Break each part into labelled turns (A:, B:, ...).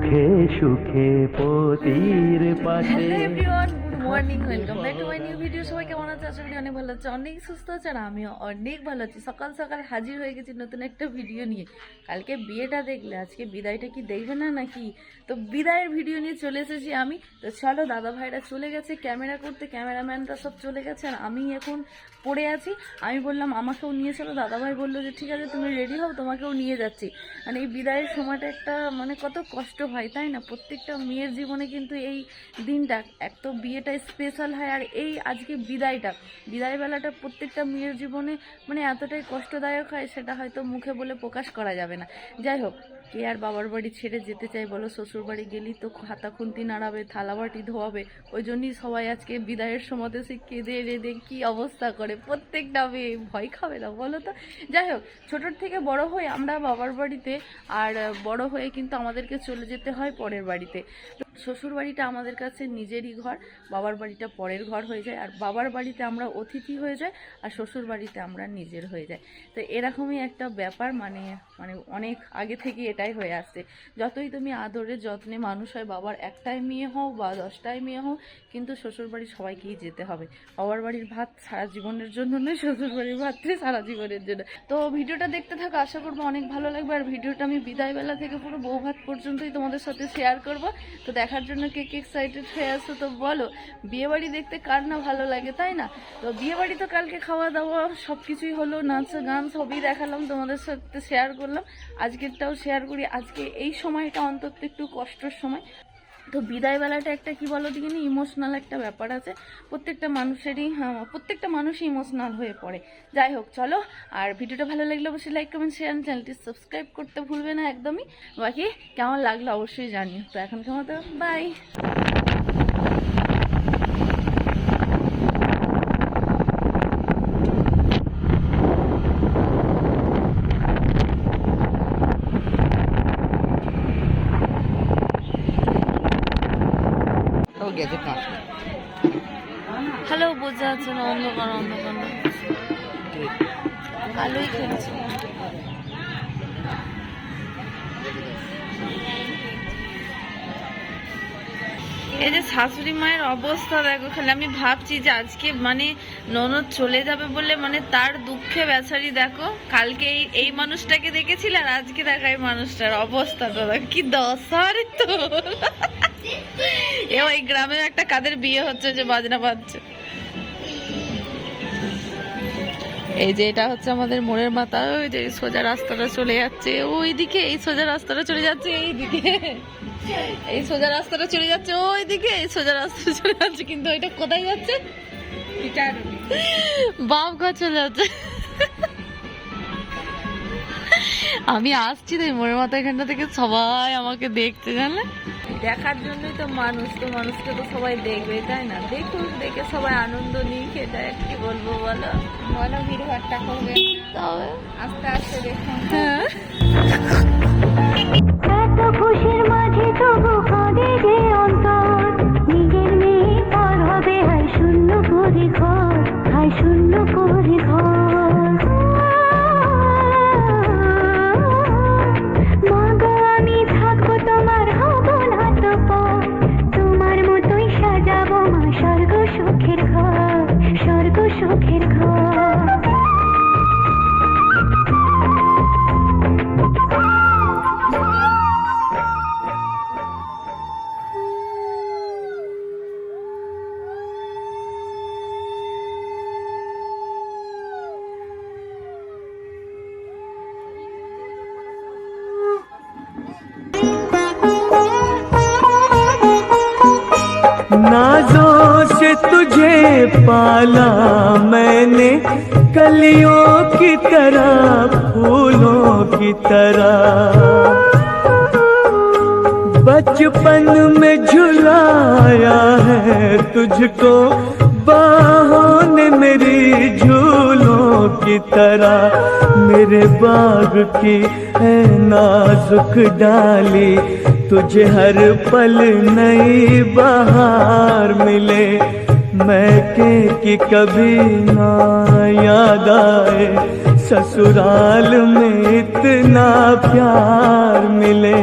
A: দুঃখে সুখে পতির পাশে।
B: Good morning welcome new video সবাই কেমন আছে? করি অনেক ভালো আছে। অনেক সুস্থ আছে আর আমিও অনেক ভালো আছি। সকাল সকাল হাজির হয়ে গেছি নতুন একটা ভিডিও নিয়ে। কালকে বিয়েটা দেখলে, আজকে বিদায়টা কি দেখবে না নাকি? তো বিদায়ের ভিডিও নিয়ে চলে এসেছি আমি। তো চলো, দাদা ভাইরা চলে গেছে ক্যামেরা করতে ক্যামেরাম্যানরা সব চলে গেছে আর আমি এখন পড়ে আছি। আমি বললাম, আমাকেও নিয়ে চলো। দাদাভাই বলল যে, ঠিক আছে, তুমি রেডি হও, তোমাকেও নিয়ে যাচ্ছি। মানে এই বিদায়ের সময়টা একটা মানে কত কষ্ট হয়, তাই না? প্রত্যেকটা মেয়ের জীবনে কিন্তু এই দিনটা এক তো বিয়েটা স্পেশাল হয়। আর এই আজকে বিদায়টা। বিদায় বেলাটা প্রত্যেকটা মেয়ের জীবনে মানে এতটাই কষ্টদায়ক হয়, সেটা হয়তো মুখে বলে প্রকাশ করা যাবে না। যাই হোক, কে আর বাবার বাড়ি ছেড়ে যেতে চাই বলো? শ্বশুর বাড়ি গেলেই তো হাতা খুন্তি নাড়াবে থালা বাটি ধোয়াবে। ওই জন্যই সবাই আজকে বিদায়ের সময় সে কেঁদে রেঁদে কি অবস্থা করে? প্রত্যেকটা মেয়ে ভয় খাবে না বলো তো? যাই হোক, ছোটোর থেকে বড় হয়ে আমরা বাবার বাড়িতে, আর বড় হয়ে কিন্তু আমাদেরকে চলে যেতে হয় পরের বাড়িতে। শ্বশুর বাড়িটা আমাদের কাছে নিজেরই ঘর, বাবার বাড়িটা পরের ঘর হয়ে যায়, আর বাবার বাড়িতে আমরা অতিথি হয়ে যাই, আর শ্বশুর বাড়িতে আমরা নিজের হয়ে যাই। তো এরকমই একটা ব্যাপার মানে মানে অনেক আগে থেকে এটাই হয়ে আসছে। যতই তুমি আদরে যত্নে মানুষ হয়, বাবার একটাই মেয়ে হও বা দশটাই মেয়ে হও, কিন্তু শ্বশুর বাড়ি সবাইকেই যেতে হবে। বাবার বাড়ির ভাত সারা জীবনের জন্য নয় শ্বশুর বাড়ির ভাত সারা জীবনের জন্য। তো ভিডিওটা দেখতে থাকো, আশা করব অনেক ভালো লাগবে, আর ভিডিওটা আমি বিদায় বেলা থেকে পুরো বউ ভাত পর্যন্তই তোমাদের সাথে শেয়ার করব। তো দেখার জন্য কে কে এক্সাইটেড হয়ে আসো তো বলো। বিয়েবাড়ি দেখতে কার না ভালো লাগে, তাই না? তো বিয়েবাড়ি তো কালকে খাওয়া দাওয়া সব কিছুই হলো, নাচ, গান সবই দেখালাম, তোমাদের সাথে শেয়ার করলাম। আজকেরটাও শেয়ার করি। আজকে এই সময়টা অন্তত একটু কষ্টের সময়। তো বিদায় বেলাটা একটা কি বলো দিকে ইমোশনাল একটা ব্যাপার আছে। প্রত্যেকটা মানুষেরই হ্যাঁ, প্রত্যেকটা মানুষই ইমোশনাল হয়ে পড়ে। যাই হোক চলো। আর ভিডিওটা ভালো লাগলে অবশ্যই লাইক কমেন্ট শেয়ার চ্যানেলটি সাবস্ক্রাইব করতে ভুলবে না একদমই। বাকি কেমন লাগল অবশ্যই জানিও। তো এখন কেমন বাই অবস্থা দেখো, খালি আমি ভাবছি যে আজকে মানে ননদ চলে যাবে বলে মানে তার দুঃখে বেচারি দেখো, কালকে এই এই মানুষটাকে দেখেছিল আর আজকে দেখা এই মানুষটার অবস্থাটা দেখো, কি দশারে তো এ ওই গ্রামে একটা কাদের বিয়ে হচ্ছে যে বাজনা বাজছে। এই যে এটা হচ্ছে আমাদের মোড়ের মাথা, ওই যে সোজা রাস্তাটা চলে যাচ্ছে, ওইদিকে, এই সোজা রাস্তাটা চলে যাচ্ছে, এইদিকে। এই সোজা রাস্তাটা চলে যাচ্ছে ওইদিকে এই সোজা রাস্তাটা চলে যাচ্ছে কিন্তু ওইটা কোথায় যাচ্ছে? বাপ ঘর চলে যাচ্ছে। আমি আসছি তাই মোড়ের মাথা এখানটা থেকে সবাই আমাকে দেখতে জানলে? দেখার জন্যই তো মানুষ তো মানুষকে তো সবাই দেখবে তাই না? দেখুক দেখে সবাই আনন্দ নিক এটা কি বলব বলো?
C: বলো ভিড় ভাট্টা করবে
B: তবে
C: আস্তে আস্তে দেখুন।
B: হ্যাঁ।
D: খুশির মাঝে তবু কাঁদে যে নিজের মেয়ে পর হবে, হায় শূন্য ঘর, হায় শূন্য করে ঘর।
A: पाला मैंने कलियों की तरह, फूलों की तरह। बचपन में झुलाया है तुझको, बाहों ने मेरी झूलों की तरह। मेरे बाग की है नाजुक डाली, तुझे हर पल नई बहार मिले। मैं के कि कभी ना याद आए ससुराल में इतना प्यार मिले।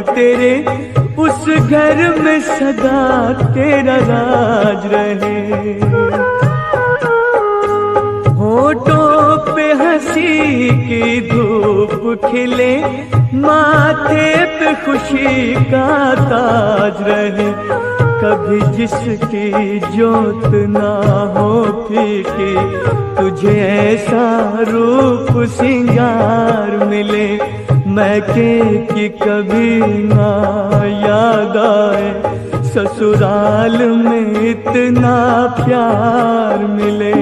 A: तेरे उस घर में सदा तेरा राज रहे। होठों पे हँसी की धूप खिले, माथे पे खुशी का ताज रहे। कभी जिसकी जोत ना हो फीकी, तुझे ऐसा रूप सिंगार मिले। मैं के कभी ना याद आए। ससुराल में इतना प्यार मिले।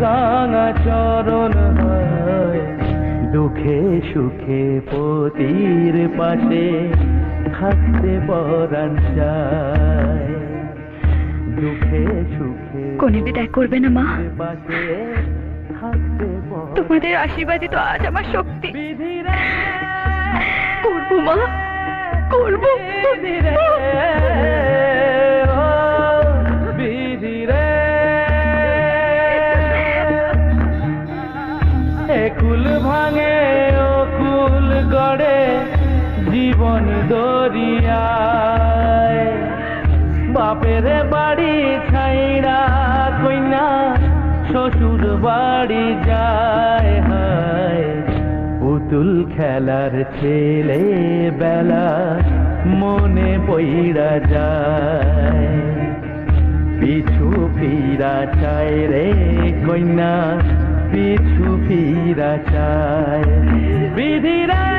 A: রাঙা চরণ হয়। দুঃখে সুখে পতির পাশে থাকতে পরাণ চায়। দুঃখে সুখে
D: কোনে বিদায় করবে না মা। তোমাদের আশীর্বাদই তো আজ আমার শক্তি। করব মা করব।
A: বাপের বাড়ি ছাইড়া কইনা, শ্বশুর বাড়ি যায় হায়। পুতুল খেলার ছেলে বেলা মনে পইরা যায়। পিছু ফিরা চায় রে কন্যা পিছু ফিরা চায়। বিধিরে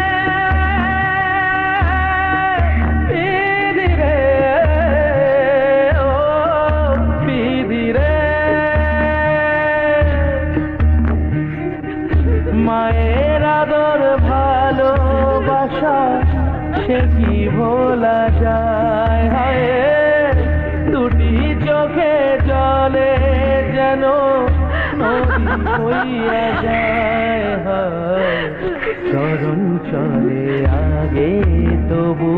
A: মায়ের আদর ভালোবাসা, সে কি ভোলা যায়? হায় দুটি চোখে জলে যেন চরণ চলে আগে তবু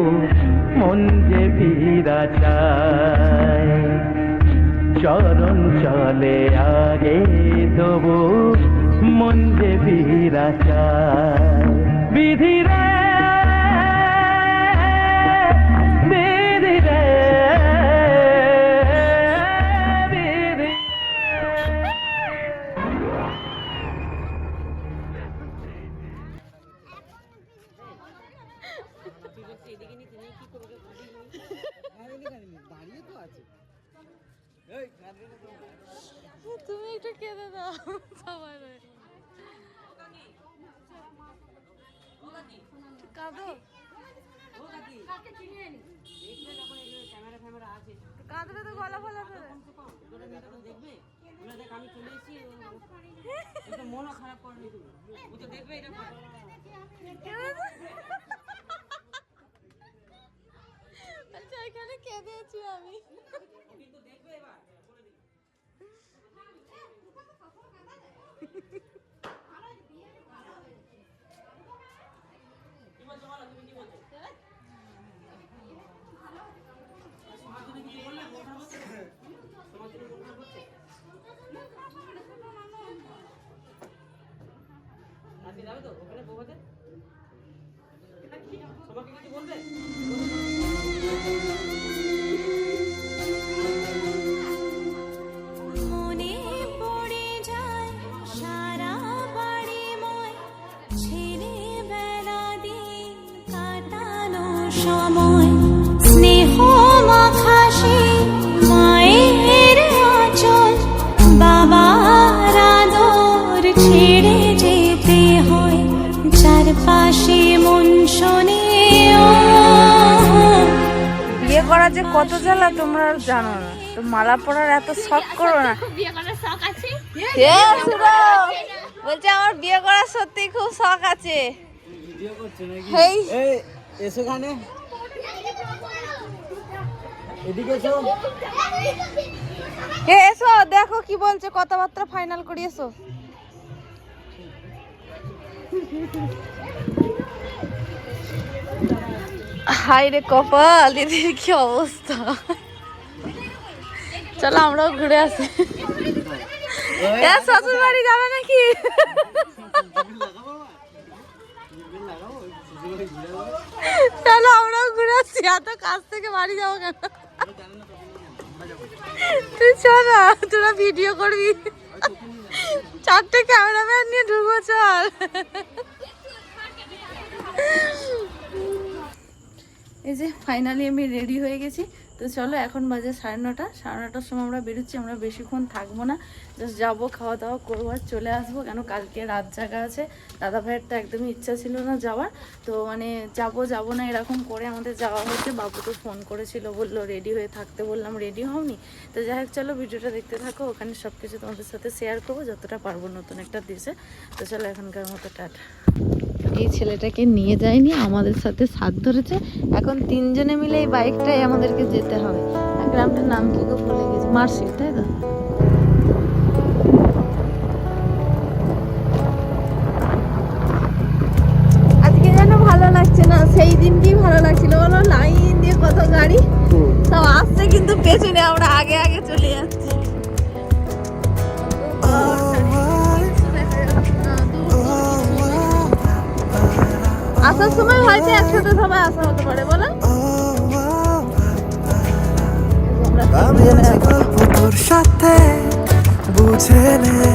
A: মন যে ফিরা চায়। চরণ চলে আগে তবু মন যে বিধিরে বিধিরে
E: appunto deve সময় স্নেহ মাখাসে মায়ের আঁচল বাবার আদর ছেড়ে যেতে হয় চারপাশে মন শোনে
B: বিয়ে করা যে কত জ্বালা তোমরা জানো না। তো মালা পরার এত শখ করো না। বলছে আমার বিয়ে করার সত্যি খুব শখ আছে।
A: এসো খানে এদিকে এসো।
B: হে এসো দেখো কি বলছে কথাবার্তা ফাইনাল করি এসো। হাই রে কপাল দিদির কি অবস্থা? চলো আমরাও ঘুরে আসি। এ শ্বশুর বাড়ি যাবে নাকি? চলো আমরাও ঘুরে এত কাছ থেকে বাড়ি যাব কেন? তুই চ তোরা ভিডিও করবি। চারটে ক্যামেরাম্যান নিয়ে ঢুকবো, চল। এই যে ফাইনালি আমি রেডি হয়ে গেছি। তো চলো এখন বাজে সাড়ে নটা। সাড়ে নটার সময় আমরা বেরোচ্ছি, আমরা বেশিক্ষণ থাকব না। জাস্ট যাব খাওয়া দাওয়া করব আর চলে আসব। কেন কালকে রাত জায়গা আছে। দাদা ভাইয়ের তো একদমই ইচ্ছা ছিল না যাওয়ার। তো মানে যাব যাব না এরকম করে আমাদের যাওয়া হয়েছে। বাবু তো ফোন করেছিল, বলল রেডি হয়ে থাকতে। বললাম রেডি হওনি। তো যাই হোক, চলো ভিডিওটা দেখতে থাকো। ওখানে সব কিছু তোমাদের সাথে শেয়ার করব। যতটা পারব নতুন একটা দেশে। তো চলো এখনকার মতো, টাটা। এই ছেলেটাকে নিয়ে যায়নি, আমাদের সাথে সাথ ধরেছে। এখন তিনজনে মিলে এই বাইকটাই আমাদেরকে যেতে হবে। গ্রামটার নাম কি গো ভুলে গেছি মার্শিল তাই তো? আজকে যেন ভালো লাগছে না, সেই ভালো লাগছিল। বলো লাইন দিয়ে কত গাড়ি, সব কিন্তু পেছনে, আমরা আগে আগে চলে যাচ্ছি। আসার সময় হয়তো একসাথে সবাই আসা হতে পারে বলো?
F: সাথে বুঝে নে।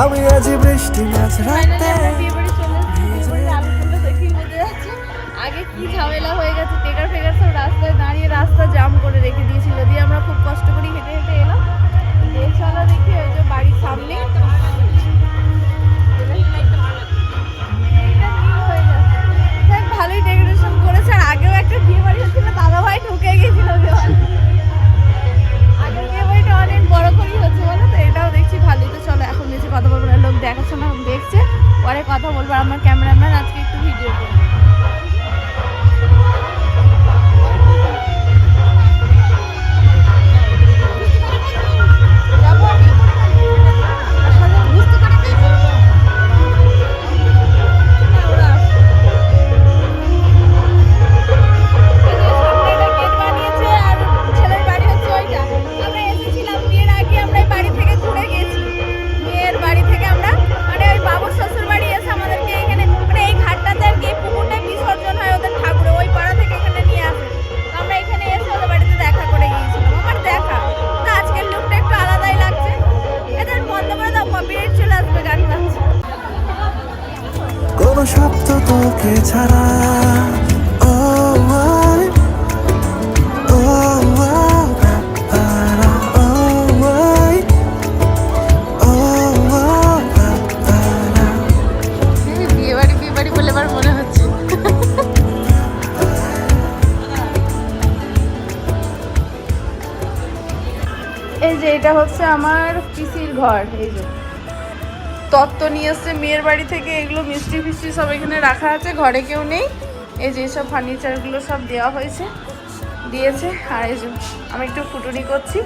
F: আমি আজ বৃষ্টি মাঝ রাতে
B: আগে কি ঝামেলা হয়ে গেছে টেকার ফেকার সব রাস্তায় দাঁড়িয়ে রাস্তা জাম করে রেখে দিয়েছিল। দিয়ে আমরা খুব কষ্ট করে হেঁটে হেঁটে এলাম। চলো দেখি ওই যে বাড়ির সামনে ভালোই ডেকোরেশন করেছে, আর আগেও একটা বিয়ে বাড়ি হচ্ছিল দাদা ভাই ঢুকে গেছিল আগের বিয়ে বাড়িটা অনেক বড় করেই হচ্ছে বলো তো, এটাও দেখছি ভালোই। তো চলো, এখন নিচে কথা বলব না, লোক দেখাশোনা দেখছে, পরে কথা বলব, আমার ক্যামেরাম্যান আজকে একটু ভিডিও করব। তত্ত্ব নিয়ে এসছে, মেয়ের বাড়ি থেকে এগুলো মিষ্টি ফিষ্টি সব এখানে রাখা আছে, ঘরে কেউ নেই। এই যে সব ফার্নিচারগুলো সব দেওয়া হয়েছে, দিয়েছে। আর এই আমি একটু ফুটুনি করছি।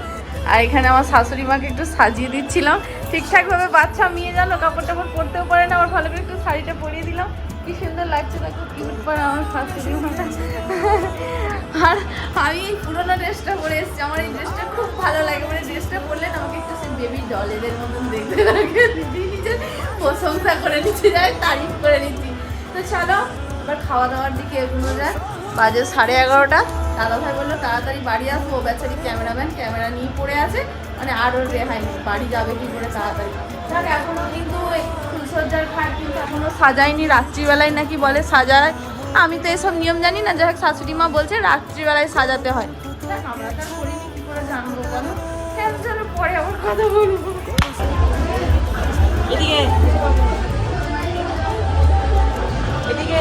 B: আর এখানে আমার শাশুড়ি মাকে একটু সাজিয়ে দিচ্ছিলাম। ঠিকঠাকভাবে বাচ্চা মেয়ে জানো কাপড় টাপড় পরতেও পারে না, আমার ভালো করে একটু শাড়িটা পরিয়ে দিলাম। কি সুন্দর লাগছে দেখো কিউট পারে আমার মাটা আর আমি পুরোনো ড্রেসটা পরে এসেছি, আমার এই ড্রেসটা খুব ভালো লাগে। মানে ড্রেসটা পরলে না আমাকে একটু সে বেবি ডলেদের মতন দেখতে লাগে। দিদি নিজের প্রশংসা করে নিচ্ছি যাই তারিফ করে নিচ্ছি তো চলো, এবার খাওয়া দাওয়ার দিকে এগুলো যায় বাজে সাড়ে এগারোটা। দাদা ভাই বলল, তাড়াতাড়ি বাড়ি আসব ও বেচারি ক্যামেরাম্যান ক্যামেরা নিয়ে পড়ে আছে। মানে আর ওর রেহাই বাড়ি যাবে কি করে তাড়াতাড়ি? এখনও কিন্তু এই ঘাট কিন্তু এখনও সাজায়নি রাত্রিবেলায় নাকি বলে সাজায়। আমি তো এসব নিয়ম জানি না যাই হোক শাশুড়ি মা বলছে রাত্রিবেলায় সাজাতে হয়। দেখ, আমরা তো আর করিনি, কি করে জানব বলো? চলো, চলো, পরে আবার কথা বলব।
A: এদিকে এদিকে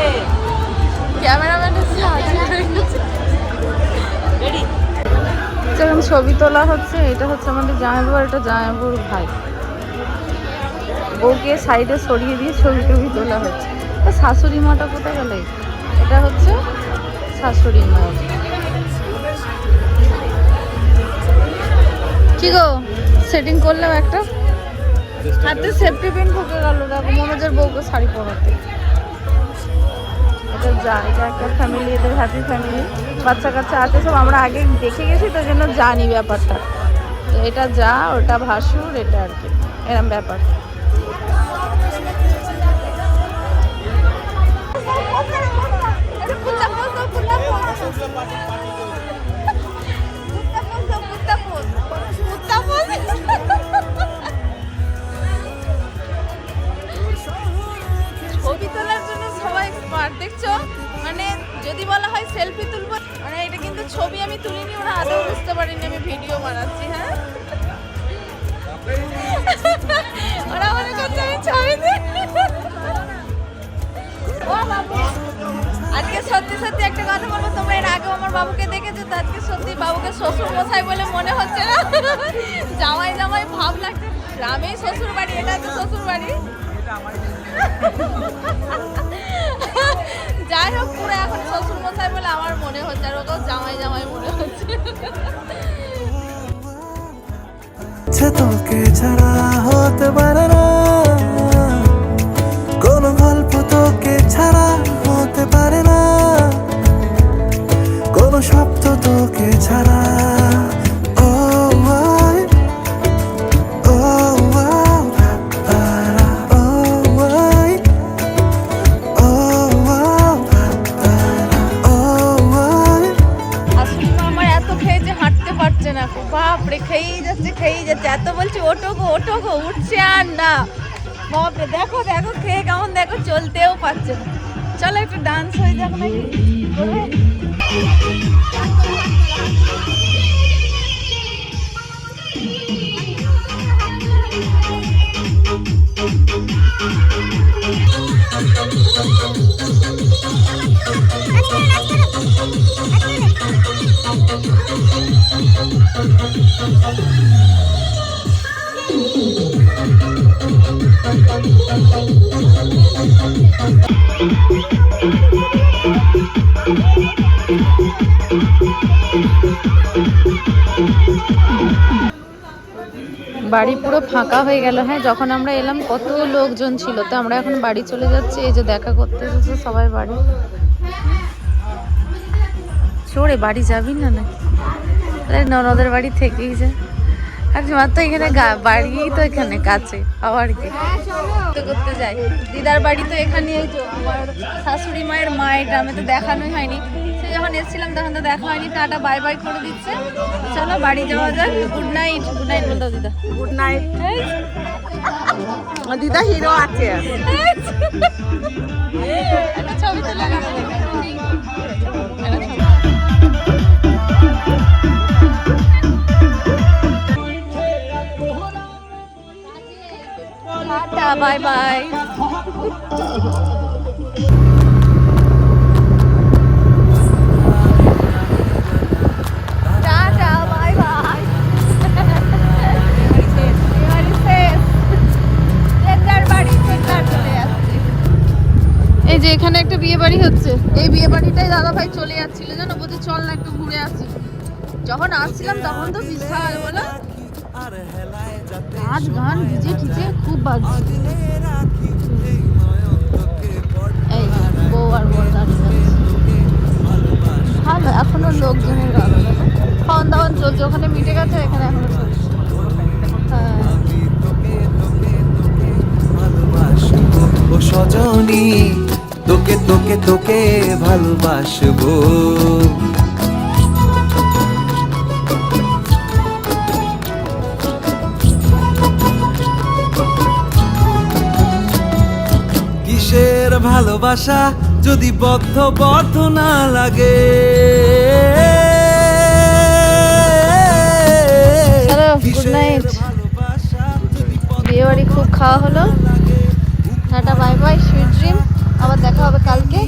B: ক্যামেরাম্যানের সাহায্য গেছে।
A: রেডি
B: যখন ছবি তোলা হচ্ছে এটা হচ্ছে আমাদের জামাইবাবু এটা জামাইবাবুর ভাই। বউকে সাইডে সরিয়ে দিয়ে ছবি টবি তোলা হচ্ছে। তো শাশুড়ি মাটা কোথায় গেল? এটা হচ্ছে শাশুড়ি মা। কি গো সেটিং করলাম একটা? হাতে সেফটি পিন ঢুকে গেল, দেখো, মনোজের বউকে শাড়ি পরাতে। এটা যা, এটা একটা ফ্যামিলি এদের হ্যাপি ফ্যামিলি বাচ্চা কাচ্চা আছে, সব আমরা আগে দেখে গেছি, তো জন্য জানি ব্যাপারটা। এটা যা, ওটা ভাসুর, এটা আর কি। এরম ব্যাপার। ছবি তোলার জন্য সবাই স্মার্ট দেখছ? মানে যদি বলা হয় সেলফি তুলবো মানে এটা কিন্তু ছবি আমি তুলিনি, ওরা আদৌ বুঝতে পারিনি, আমি ভিডিও বানাচ্ছি হ্যাঁ? ওরা দেখেছ তো আজকে সত্যি বাবুকে শ্বশুর মশাই বলে মনে হচ্ছে না। জামাই জামাই ভাব লাগছে। গ্রামেই শ্বশুর বাড়ি, এটা তো শ্বশুর বাড়ি। যাই হোক, পুরো এখন শ্বশুর মশাই বলে আমার মনে হচ্ছে, আর ওকেও জামাই জামাই মনে হচ্ছে।
F: তোকে ছাড়া হতে পারে না। কোনো গল্প তোকে ছাড়া হতে পারে না। কোনো শব্দ তোকে ছাড়া।
B: বাপরে, খেয়েই যাচ্ছে খেয়েই যাচ্ছে। এত বলছি ওটো গো ওটো গো, উঠছে আর না। বাপরে, দেখো দেখো, খেয়ে কেমন দেখো, চলতেও পারছে না। চলো একটু ডান্স হয়ে যাক নাকি? বাড়ি পুরো ফাঁকা হয়ে গেল হ্যাঁ যখন আমরা এলাম, কত লোকজন ছিল, তো আমরা এখন বাড়ি চলে যাচ্ছি, এই যে দেখা করতে এসেছে সবাই বাড়ি। চোরে বাড়ি যাবি না না তাহলে ননদের বাড়ি থেকেই যা। আর তোমার তো এখানে গা- বাড়ি তো এখানে কাছে আবার কি? করতে করতে যাই। দিদার বাড়ি তো এখানে আমার শাশুড়ি মায়ের মায়ের গ্রামে তো দেখানোই হয়নি। সে যখন এসেছিলাম তখন তো দেখা হয়নি টাটা বাই বাই করে দিচ্ছে। চলো বাড়ি যাওয়া যাক। গুড নাইট গুড নাইট বলতো দিদা।
A: গুড নাইট দিদা হিরো আছে।
B: ছবি তুলে রাখো। Tata, bye bye. এই যে এখানে একটা বিয়ে বাড়ি হচ্ছে। এই বিয়ে বাড়িটাই দাদা ভাই চলে যাচ্ছিল, জানো? বলছে, চল না একটু ঘুরে আসি। যখন আসছিলাম তখন তো বিশাল, বলো? নাচ গান ডিজে টিজে খুব বাজছে। এই, বউ আর আছে। ভালো, এখনও লোকজনের খাওয়ান দাওয়ান চলছে, ওখানে মিটে গেছে, এখানে এখনও চলছে। হ্যাঁ।
F: সজনী, তোকে তোকে তোকে ভালোবাসবো। ভালোবাসা
G: যদি বদ্ধ বদ্ধ না লাগে।
B: চলো গুড নাইট বিয়ে বাড়ি খুব খাওয়া হলো। Tata bye bye sweet dream আবার দেখা হবে কালকে।